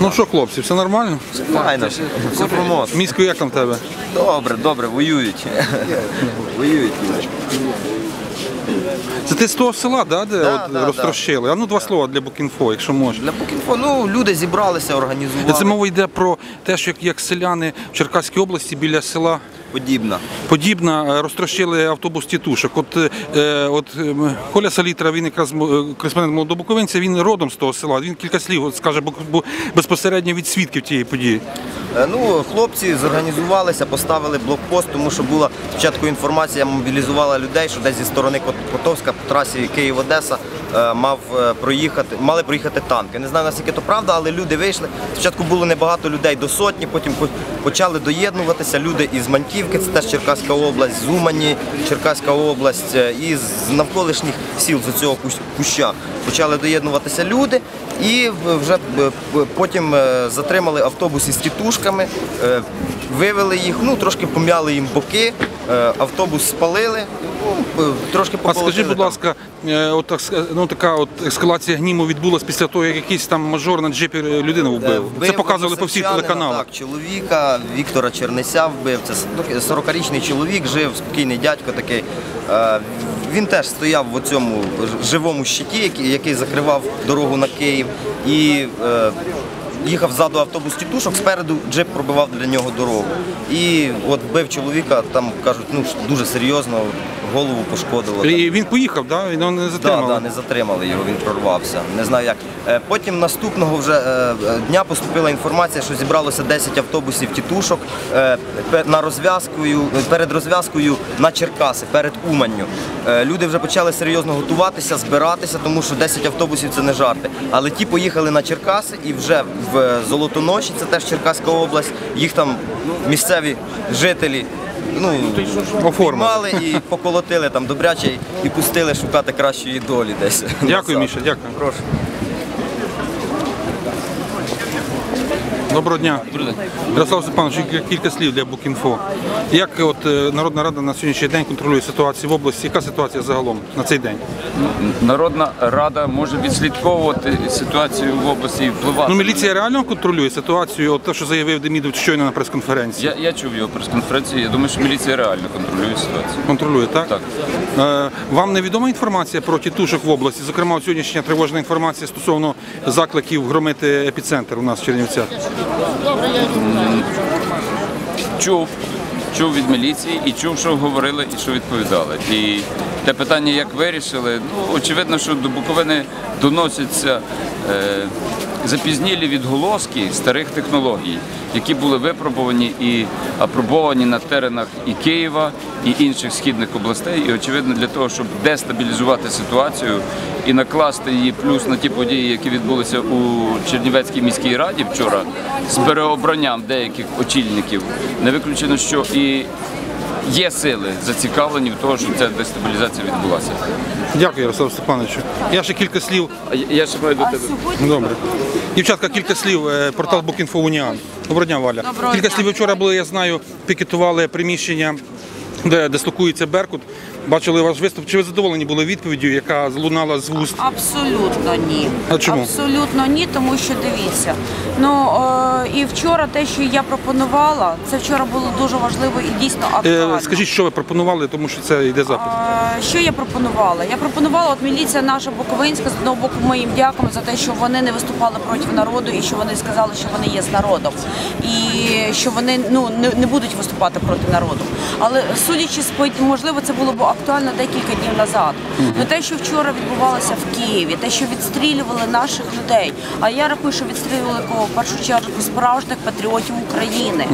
Ну що, хлопці, все нормально? Файно, все супромоз. Місько, як там в тебе? Добре, добре, воюють. Воюють. Це ти з того села, да, де Да, от, да, розтрощили? А ну два слова для Букінфо, якщо можеш. Для Букінфо, ну, люди зібралися, організували. Це мова йде про те, що як, як селяни в Черкаській області біля села Подібно. Подібна е, розтрощили автобус тітушок. От, е, от е, Коля Салітра, він якраз м- е, кореспондент молодобуковинця, він родом з того села. Він кілька слів от, скаже бу- бу- безпосередньо від свідків тієї події. Е, Ну, хлопці зорганізувалися, поставили блокпост, тому що була спочатку інформація, мобілізувала людей, що десь зі сторони Котовська по трасі Київ-Одеса е, мав е, проїхати, мали проїхати танки. Не знаю наскільки то правда, але люди вийшли. Спочатку було небагато людей до сотні, потім по- почали доєднуватися люди із Маньківки, це теж Черкаська область, з Умані, Черкаська область, і з навколишніх сіл з цього куща. Почали доєднуватися люди і вже е, потім е, затримали автобус із тітушками, е, вивели їх, ну трошки пом'яли їм боки, е, автобус спалили, ну, е, трошки А скажи, будь там. ласка, е, от, ну, така от ескалація гніву відбулась після того, як якийсь там мажор на джипі е, людину Е, вбив. Це показували по всіх телеканалах. Так, чоловіка Віктора Чернеся вбив. Це 40-річний чоловік, жив, спокійний дядько такий. Е, Він теж стояв в цьому живому щиті, який, який закривав дорогу на Київ. І е, їхав ззаду автобус тітушок, спереду джип пробивав для нього дорогу. І от вбив чоловіка, там кажуть, ну дуже серйозно, голову пошкодило. І він поїхав, да? він не Так, затримав. да, не затримали його, він прорвався. Не знаю як. Е, Потім наступного вже е, е, дня поступила інформація, що зібралося 10 автобусів тітушок на розв'язкою, перед розв'язкою на Черкаси, перед Уманню. Люди вже почали серйозно готуватися, збиратися, тому що 10 автобусів це не жарти. Але ті поїхали на Черкаси і вже в Золотоноші, це теж Черкаська область, їх там місцеві жителі. Ну, Оформили. і поколотили там добряче і пустили шукати кращої долі десь. Дякую. Міша, дякую. Прошу. Доброго дня. Ярослав Степанович, кілька- слів для Букінфо. Як от е, Народна Рада на сьогоднішній день контролює ситуацію в області? Яка ситуація загалом на цей день? Народна рада може відслідковувати ситуацію в області і впливати. Ну, міліція реально контролює ситуацію, от те, що заявив Демідов щойно на прес-конференції. Я, я чув його прес-конференції. Я думаю, що міліція реально контролює ситуацію. Контролює, так? Так. Е, вам невідома інформація про тітушок в області? Зокрема, сьогоднішня тривожна інформація стосовно закликів громити епіцентр у нас в Чернівцях. Чув, чув від міліції і чув, що говорили і що відповідали. І те питання, як вирішили, ну очевидно, що до Буковини доносяться е, запізнілі відголоски старих технологій, які були випробувані і апробовані на теренах і Києва, і інших східних областей. І очевидно, для того, щоб дестабілізувати ситуацію і накласти її плюс на ті події, які відбулися у Чернівецькій міській раді вчора з переобранням деяких очільників, не виключено, що і є сили зацікавлені в тому, щоб ця дестабілізація відбулася. Дякую, Ярослав Степановичу. Я ще кілька слів. Я- ще маю до тебе. Добре. Дівчатка, кілька слів. е, Портал Букінфо Уніан. Доброго дня, Валя. Доброго кілька дня. слів вчора були, я знаю, пікетували приміщення, де дислокується Беркут. Бачили ваш виступ. Чи ви задоволені були відповіддю, яка злунала з вуст? Абсолютно ні. А чому? Абсолютно ні, тому що дивіться. Ну е, і вчора те, що я пропонувала, це вчора було дуже важливо і дійсно актуально. Е, скажіть, що ви пропонували, тому що це йде запит. Е, Що я пропонувала? Я пропонувала, от міліція наша Буковинська, з одного боку, ми їм дякуємо за те, що вони не виступали проти народу і що вони сказали, що вони є з народом. І що вони ну, не, не будуть виступати проти народу. Але судячи з можливо, це було б актуально декілька днів назад. Но те, що вчора відбувалося в Києві, те, що відстрілювали наших людей. А я рахую, що відстрілювали кого в першу чергу справжніх патріотів України.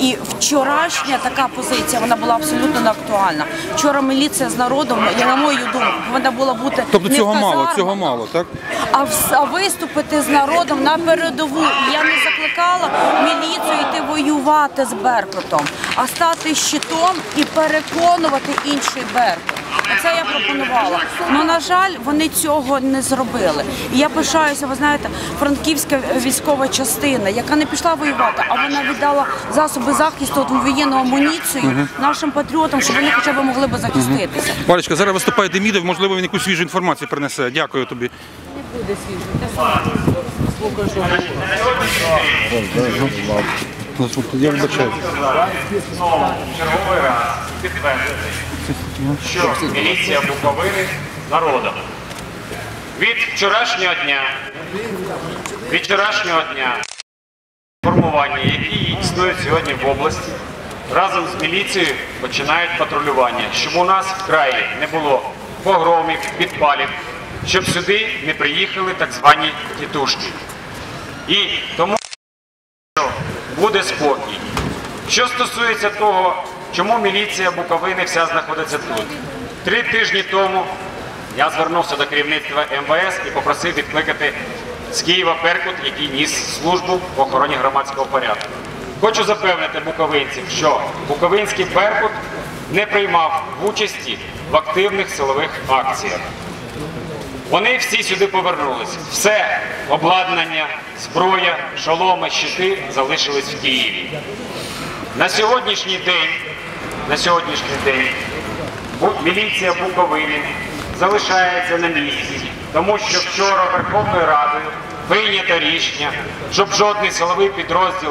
І вчорашня така позиція вона була абсолютно не актуальна. Вчора міліція з народом, я на мою думку, повинна була бути Тобто не цього в мало, цього мало, так? а, вс- а виступити з народом на передову. Я не закликала міліцію йти воювати з Беркутом, а стати щитом і переконувати інший Беркут. Це я пропонувала. Ну на жаль, вони цього не зробили. І я пишаюся, ви знаєте, франківська військова частина, яка не пішла воювати, а вона віддала засоби захисту, от, воєнну амуніцію нашим патріотам, щоб вони хоча б могли би захиститися. Валечка, зараз виступає Демідов, можливо, він якусь свіжу інформацію принесе. Дякую тобі. Я вибачаю. черговий раз підтвердити, що міліція Буковини народом. Від вчорашнього дня, від вчорашнього дня формування, які існують сьогодні в області, разом з міліцією починають патрулювання, щоб у нас в краї не було погромів, підпалів, щоб сюди не приїхали так звані тітушки. І тому що буде спокій. Що стосується того, чому міліція Буковини вся знаходиться тут. Три тижні тому я звернувся до керівництва МВС і попросив відкликати з Києва Беркут, який ніс службу в охороні громадського порядку. Хочу запевнити буковинців, що Буковинський Беркут не приймав участі в активних силових акціях. Вони всі сюди повернулися. Все обладнання, зброя, шоломи, щити залишились в Києві. На сьогоднішній день, на сьогоднішній день міліція Буковини залишається на місці, тому що вчора Верховною Радою прийнято рішення, щоб жодний силовий підрозділ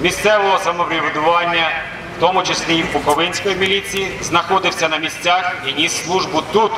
місцевого самоврядування, в тому числі і Буковинської міліції, знаходився на місцях і ніс службу тут,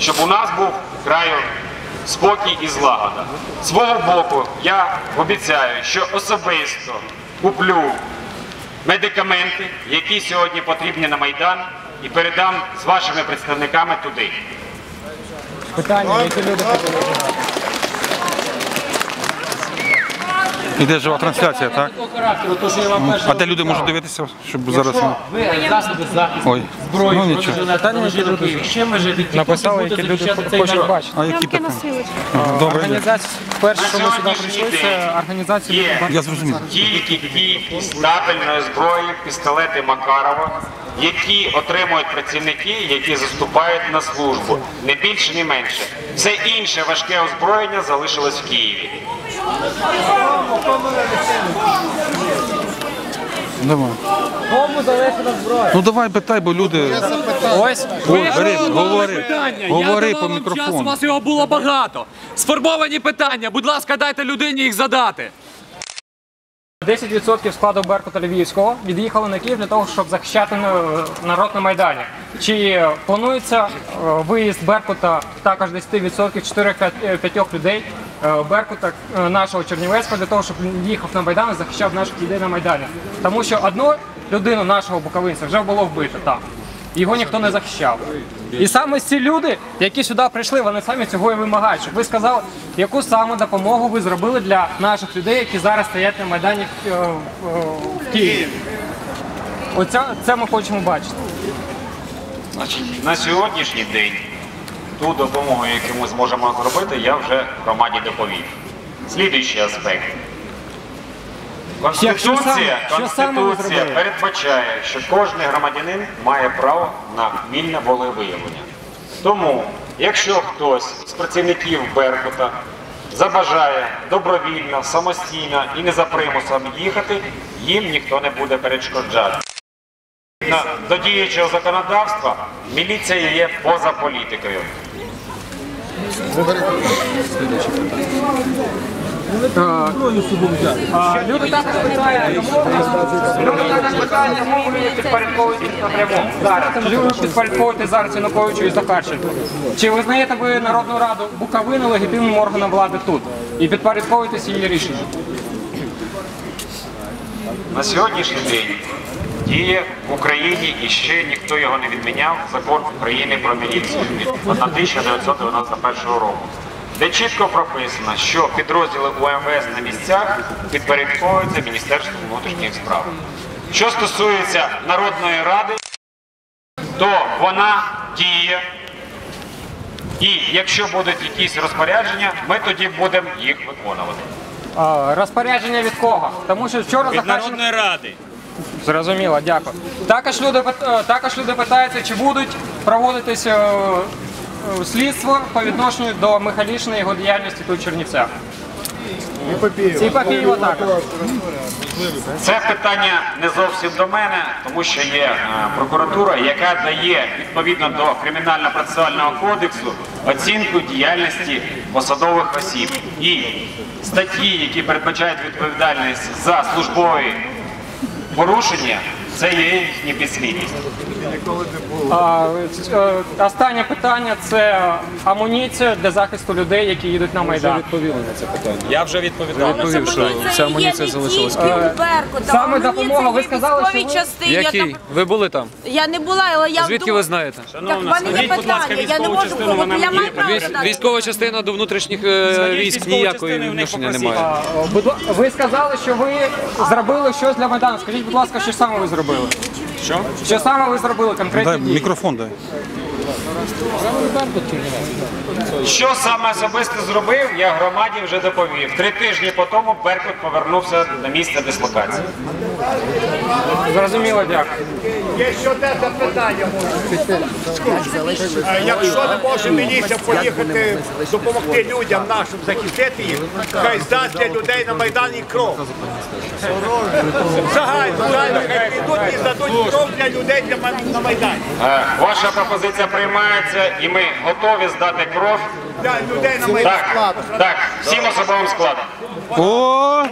щоб у нас був краю спокій і злагода. Свого боку, я обіцяю, що особисто куплю медикаменти, які сьогодні потрібні на Майдан, і передам з вашими представниками туди. Питання, які люди Іде жива трансляція, так? А де люди можуть дивитися, щоб зараз. ви засоби захисту, Ой, зброю, ну чим ви живете? Написали, які люди хочуть бачити. А які питання? Добре. Перше, що ми сюди прийшли, це організація Я зрозумів. тільки кількість табельної зброї, пістолети Макарова, які отримують працівники, які заступають на службу. Не більше, не менше. Все інше важке озброєння залишилось в Києві. Давай. Ну давай питай, бо люди. Ось Ой, бери, говори, питання. говори Я по давав вам час, у мікрофону. вас його було багато. Сформовані питання. Будь ласка, дайте людині їх задати. 10% складу Беркута Львівського від'їхали на Київ для того, щоб захищати е, народ на Майдані. Чи планується е, виїзд Беркута також 10% 4-5 людей е, Беркута е, нашого Чернівецького для того, щоб він їхав на Майдан і захищав наших людей на Майдані? Тому що одну людину нашого буковинця вже було вбито там. Його ніхто не захищав. І саме ці люди, які сюди прийшли, вони самі цього і вимагають. Щоб ви сказали, яку саме допомогу ви зробили для наших людей, які зараз стоять на Майдані е, е, в Києві. Оце це ми хочемо бачити. На сьогоднішній день ту допомогу, яку ми зможемо зробити, я вже громаді доповів. Слідуючий аспект. Конституція, Конституція передбачає, що кожен громадянин має право на вільне волевиявлення. Тому, якщо хтось з працівників Беркута забажає добровільно, самостійно і не за примусом їхати, їм ніхто не буде перешкоджати. До діючого законодавства міліція є поза політикою. Люди люди кому ви підпорядковуєтесь напряму зараз. Чи ви підпорядковуєте зараз Януковичу і Захарченку? Чи визнаєте ви Народну Раду Буковини легітимним органом влади тут? І підпорядковуєтесь її рішенням? На сьогоднішній день діє в Україні і ще ніхто його не відміняв закон України про міліцію від 1991 року, де чітко прописано, що підрозділи УМВС на місцях підпорядковуються Міністерству внутрішніх справ. Що стосується Народної ради, то вона діє. І якщо будуть якісь розпорядження, ми тоді будемо їх виконувати. А, розпорядження від кого? Тому що вчора Від Захарченко... Народної ради. Зрозуміло, дякую. Також люди, е, також люди питаються, чи будуть проводитися е, е, слідство по відношенню до Михайлішної його діяльності тут в Чернівцях. І Попієва також. Це питання не зовсім до мене, тому що є прокуратура, яка дає відповідно до кримінально-процесуального кодексу оцінку діяльності посадових осіб. І статті, які передбачають відповідальність за службові порушення, це є їхня підслідність. А, е, Останнє питання це амуніція для захисту людей, які їдуть на Майдан. Я вже відповідав. Відповів, що ця амуніція залишилась. Саме допомога. Ви сказали, що ви- Який? Ви були там? Я не була, але я Звідки ви знаєте? Так, в мене є питання, я не можу, от я маю право Військ- задати. Військова частина до внутрішніх е, військ військової ніякої частини в них відношення попросіть. будь ла- Ви сказали, що ви зробили щось для Майдану. Скажіть, будь ласка, що саме ви зробили? Що? Що саме ви зробили конкретні Дай дії? мікрофон дай. Що саме особисто зробив, я громаді вже доповів. Три тижні по тому Беркут повернувся на місце дислокації. Зрозуміло, дякую. Є ще одне запитання. Якщо не може міліція поїхати допомогти людям нашим захистити їх, хай здасть для людей на Майдані кров. Загально, загально, хай підуть і здадуть кров для людей на Майдані. Е, Ваша пропозиція приймається, і ми готові здати кров. Для людей на. Так, так, всім особовим складом. О!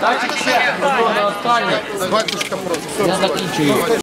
Дайте ще. Останнє. Я закінчую.